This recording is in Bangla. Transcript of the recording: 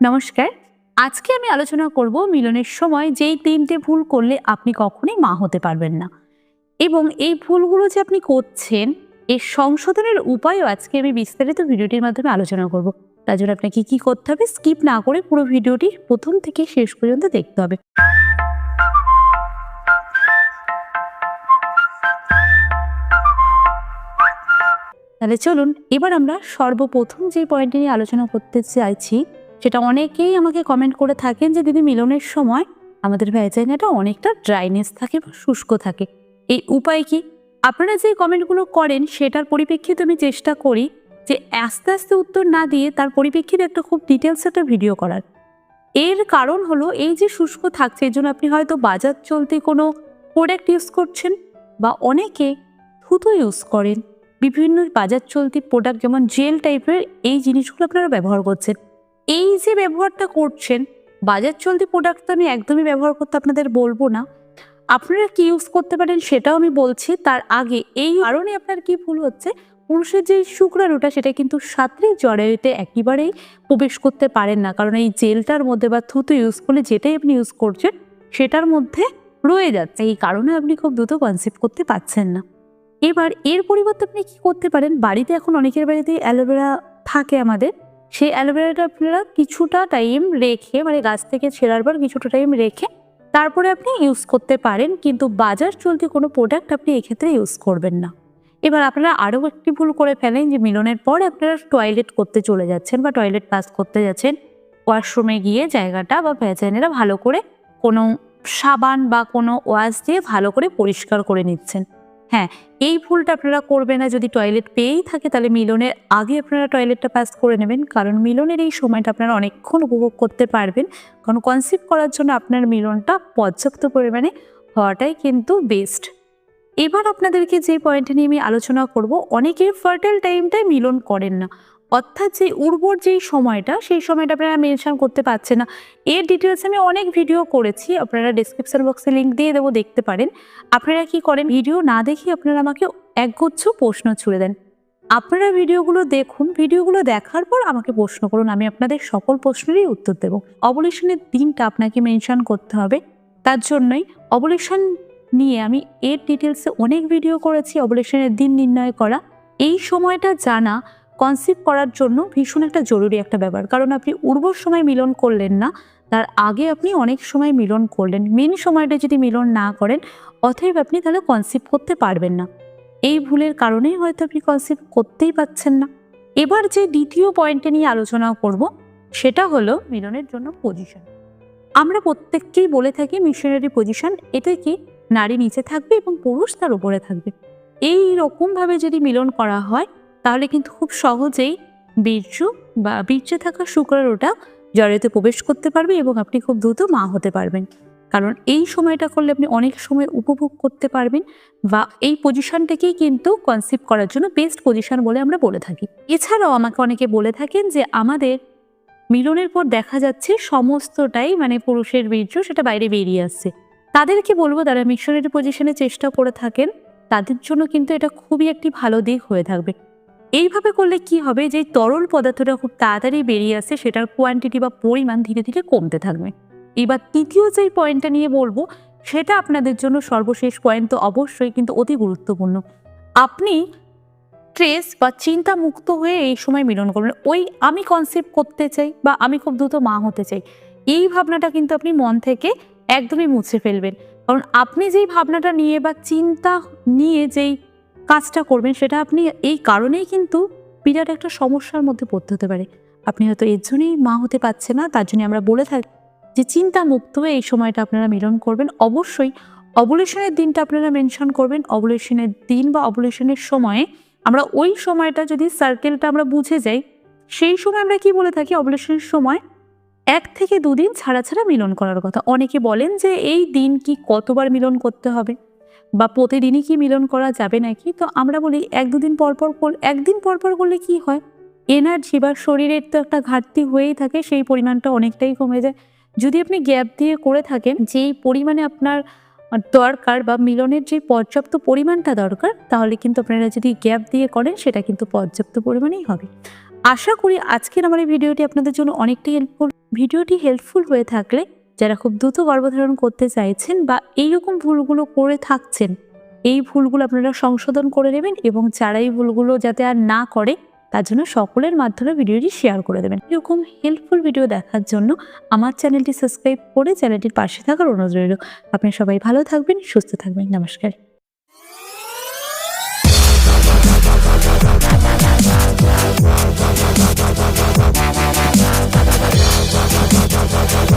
নমস্কার। আজকে আমি আলোচনা করব মিলনের সময় যেই তিনটে ভুল করলে আপনি কখনোই মা হতে পারবেন না। এবং এই ভুলগুলো যে আপনি করছেন, এর সংশোধনের উপায়ও আজকে আমি বিস্তারিত ভিডিওটির মাধ্যমে আলোচনা করব। তার জন্য আপনাকে কি করতে হবে? স্কিপ না করে পুরো ভিডিওটি প্রথম থেকে শেষ পর্যন্ত দেখতে হবে। তাহলে চলুন, এবার আমরা সর্বপ্রথম যে পয়েন্টটি নিয়ে আলোচনা করতে চাইছি সেটা অনেকেই আমাকে কমেন্ট করে থাকেন যে, দিদি, মিলনের সময় আমাদের ভ্যাজাইনাটা অনেকটা ড্রাইনেস থাকে বা শুষ্ক থাকে। এই উপায় কি? আপনারা যে কমেন্টগুলো করেন, সেটার পরিপ্রেক্ষিতে আমি চেষ্টা করি যে, আস্তে আস্তে উত্তর না দিয়ে তার পরিপ্রেক্ষিতে একটা খুব ডিটেলস একটা ভিডিও করার। এর কারণ হলো, এই যে শুষ্ক থাকছে, এর জন্য আপনি হয়তো বাজার চলতে কোনো প্রোডাক্ট ইউজ করছেন বা অনেকে থুতু ইউজ করেন। বিভিন্ন বাজার চলতি প্রোডাক্ট যেমন জেল টাইপের এই জিনিসগুলো আপনারা ব্যবহার করছেন। এই যে ব্যবহারটা করছেন বাজার চলতি প্রোডাক্ট তো আমি একদমই ব্যবহার করতে আপনাদের বলব না। আপনারা কি ইউজ করতে পারেন সেটাও আমি বলছি। তার আগে এই কারণে আপনার কি ভুল হচ্ছে, পুরুষের যে শুক্রাণুটা সেটা কিন্তু সাঁতরে জরায়ুতে একেবারেই প্রবেশ করতে পারেন না। কারণ এই জেলটার মধ্যে বা থুতু ইউজ করলে যেটাই আপনি ইউজ করছেন, সেটার মধ্যে রয়ে যাচ্ছে। এই কারণে আপনি খুব দ্রুত কনসেপ্ট করতে পারছেন না। এবার এর পরিবর্তে আপনি কি করতে পারেন? বাড়িতে এখন অনেকের বাড়িতে অ্যালোভেরা থাকে আমাদের। সেই অ্যালোভেরাটা আপনারা কিছুটা টাইম রেখে মানে গাছ থেকে ছেঁড়ার পর কিছুটা টাইম রেখে তারপরে আপনি ইউজ করতে পারেন, কিন্তু বাজার চলতি কোনো প্রোডাক্ট আপনি এক্ষেত্রে ইউজ করবেন না। এবার আপনারা আরও একটি ভুল করে ফেলেন যে মিলনের পর আপনারা টয়লেট করতে চলে যাচ্ছেন বা টয়লেট পাস করতে যাচ্ছেন। ওয়াশরুমে গিয়ে জায়গাটা বা ভ্যাজাইনেরা ভালো করে কোনো সাবান বা কোনো ওয়াশ দিয়ে ভালো করে পরিষ্কার করে নিচ্ছেন। হ্যাঁ এই ভুলটা আপনারা করবেন না। যদি টয়লেট পেয়েই থাকে, তাহলে মিলনের আগে আপনারা টয়লেটটা পাস করে নেবেন। কারণ মিলনের এই সময়টা আপনারা অনেকক্ষণ উপভোগ করতে পারবেন। কারণ কনসিভ করার জন্য আপনার মিলনটা পর্যাপ্ত পরিমাণে হওয়াটাই কিন্তু বেস্ট এবার আপনাদেরকে যে পয়েন্টে নিয়ে আমি আলোচনা করব, অনেকে ফার্টাইল টাইমটায় মিলন করেন না। অর্থাৎ যে উর্বর যেই সময়টা, সেই সময়টা আপনারা মেনশন করতে পারছেন না। এর ডিটেলস আমি অনেক ভিডিও করেছি, আপনারা ডিসক্রিপশন বক্সে লিঙ্ক দিয়ে দেবো, দেখতে পারেন। আপনারা কি করেন? ভিডিও না দেখে আপনারা আমাকে একগুচ্ছ প্রশ্ন ছুড়ে দেন। আপনারা ভিডিওগুলো দেখুন ভিডিওগুলো দেখার পর আমাকে প্রশ্ন করুন, আমি আপনাদের সকল প্রশ্নেরই উত্তর দেব। অবলেশনের দিনটা আপনাকে মেনশন করতে হবে। তার জন্যই অবলেশন নিয়ে আমি এর ডিটেলসে অনেক ভিডিও করেছি, অবলেশনের দিন নির্ণয় করা। এই সময়টা জানা কনসিভ করার জন্য ভীষণ একটা জরুরি একটা ব্যাপার। কারণ আপনি উর্বর সময় মিলন করলেন না, তার আগে আপনি অনেক সময় মিলন করলেন। মেন সময়টা যদি মিলন না করেন, অতএব আপনি তাহলে কনসিভ করতে পারবেন না। এই ভুলের কারণেই হয়তো আপনি কনসিভ করতেই পাচ্ছেন না। এবার যে দ্বিতীয় পয়েন্টে নিয়ে আলোচনা করব, সেটা হলো মিলনের জন্য পজিশন আমরা প্রত্যেককেই বলে থাকি মিশনারি পজিশন এটা কি নারী নিচে থাকবে এবং পুরুষ তার উপরে থাকবে। এই রকমভাবে যদি মিলন করা হয় তাহলে কিন্তু খুব সহজেই বীর্য বা বীর্যে থাকা শুক্রাণুটা জড়িতে প্রবেশ করতে পারবে এবং আপনি খুব দ্রুত মা হতে পারবেন। কারণ এই সময়টা করলে আপনি অনেক সময় উপভোগ করতে পারবেন বা এই পজিশনটাকেই কিন্তু কনসিভ করার জন্য বেস্ট পজিশন বলে আমরা বলে থাকি। এছাড়াও আমাকে অনেকে বলে থাকেন যে আমাদের মিলনের পর দেখা যাচ্ছে সমস্তটাই মানে পুরুষের বীর্য সেটা বাইরে বেরিয়ে আসছে। তাদেরকে বলব তারা মিশনারি পজিশনে চেষ্টা করে থাকেন, তাদের জন্য কিন্তু এটা খুবই একটি ভালো দিক হয়ে থাকবে। এইভাবে করলে কি হবে? যে তরল পদার্থটা খুব তাড়াতাড়ি বেরিয়ে আসে, সেটার কোয়ান্টিটি বা পরিমাণ ধীরে ধীরে কমতে থাকবে। এবার তৃতীয় যেই পয়েন্টটা নিয়ে বলব, সেটা আপনাদের জন্য সর্বশেষ পয়েন্ট তো অবশ্যই, কিন্তু অতি গুরুত্বপূর্ণ। আপনি স্ট্রেস বা চিন্তা মুক্ত হয়ে এই সময় মিলন করবেন। ওই আমি কনসেপ্ট করতে চাই বা আমি খুব দ্রুত মা হতে চাই, এই ভাবনাটা কিন্তু আপনি মন থেকে একদমই মুছে ফেলবেন। কারণ আপনি যেই ভাবনাটা নিয়ে বা চিন্তা নিয়ে যেই কাজটা করবেন সেটা আপনি এই কারণেই কিন্তু বিরাট একটা সমস্যার মধ্যে পড়তে হতে পারে। আপনি হয়তো এর জন্যই মা হতে পারছে না, তার জন্য আমরা বলে থাকি যে চিন্তা মুক্ত হয়ে এই সময়টা আপনারা মিলন করবেন। অবশ্যই অবলেশনের দিনটা আপনারা মেনশন করবেন। অবলেশনের দিন বা অবলেশনের সময়ে আমরা ওই সময়টা যদি সার্কেলটা আমরা বুঝে যাই, সেই সময় আমরা কি বলে থাকি? অবলেশনের সময় এক থেকে দুদিন ছাড়া ছাড়া মিলন করার কথা। অনেকে বলেন যে এই দিন কি কতবার মিলন করতে হবে? বা প্রতিদিনই কি মিলন করা যাবে নাকি? তো আমরা বলি এক দুদিন পরপর একদিন পর পর করলে কি হয়? এনার্জি বা শরীরের তো একটা ঘাটতি হয়েই থাকে, সেই পরিমাণটা অনেকটাই কমে যায়। যদি আপনি গ্যাপ দিয়ে করে থাকেন, যেই পরিমাণে আপনার দরকার বা মিলনের যে পর্যাপ্ত পরিমাণটা দরকার, তাহলে কিন্তু আপনারা যদি গ্যাপ দিয়ে করেন, সেটা কিন্তু পর্যাপ্ত পরিমাণেই হবে। আশা করি আজকের আমার এই ভিডিওটি আপনাদের জন্য অনেকটাই হেল্পফুল ভিডিওটি হেল্পফুল হয়ে থাকলে যারা খুব দ্রুত গর্ভধারণ করতে চাইছেন বা এইরকম ভুলগুলো করে থাকছেন, এই ভুলগুলো আপনারা সংশোধন করে নেবেন এবং যারা এই ভুলগুলো যাতে আর না করে, তার জন্য সকলের মাধ্যমে ভিডিওটি শেয়ার করে দেবেন। এরকম হেল্পফুল ভিডিও দেখার জন্য আমার চ্যানেলটি সাবস্ক্রাইব করে চ্যানেলটির পাশে থাকার অনুরোধ রইল। আপনি সবাই ভালো থাকবেন, সুস্থ থাকবেন, নমস্কার।